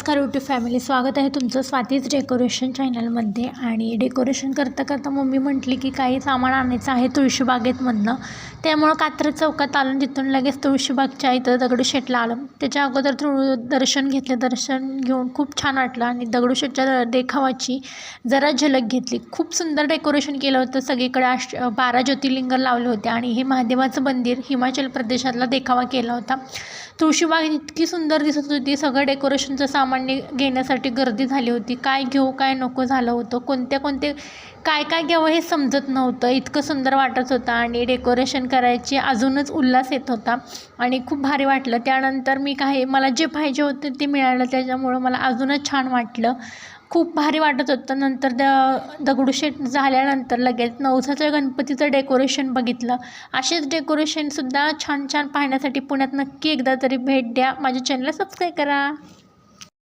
नमस्कार YouTube family स्वागत आहे तुमचं स्वातीच डेकोरेशन चॅनलमध्ये आणि डेकोरेशन करता करता मम्मी म्हटली की काही सामान आणायचं आहे तुळशीबागेतमधनं त्यामुळं कात्र चौकात आलं तिथून लगेच तुळशीबागच्या इथं दगडूशेठला आलं. त्याच्या अगोदर थोडं दर्शन घेतलं दर्शन घेऊन खूप छान वाटलं. आणि दगडूशेठच्या देखावाची जरा झलक घेतली. खूप सुंदर डेकोरेशन केलं होतं. सगळीकडे आश बारा ज्योतिर्लिंग लावले होते. आणि हे महादेवाचं मंदिर हिमाचल प्रदेशातला देखावा केला होता. तुळशीबाग इतकी सुंदर दिसत होती. सगळं डेकोरेशनचं सामान सामान्य घेण्यासाठी गर्दी झाली होती. काय घेऊ काय नको झालं होतं. कोणत्या कोणते काय काय घ्यावं हे समजत नव्हतं. इतकं सुंदर वाटत होतं आणि डेकोरेशन करायची अजूनच उल्हास येत होता आणि खूप भारी वाटलं. त्यानंतर मी काही मला जे पाहिजे होतं ते मिळालं. त्याच्यामुळं मला अजूनच छान वाटलं. खूप भारी वाटत होतं. नंतर द दगडूशेठ झाल्यानंतर लगेच नवसाच्या गणपतीचं डेकोरेशन बघितलं. असेच डेकोरेशनसुद्धा छान छान पाहण्यासाठी पुण्यात नक्की एकदा तरी भेट द्या. माझ्या चॅनलला सबस्क्राईब करा.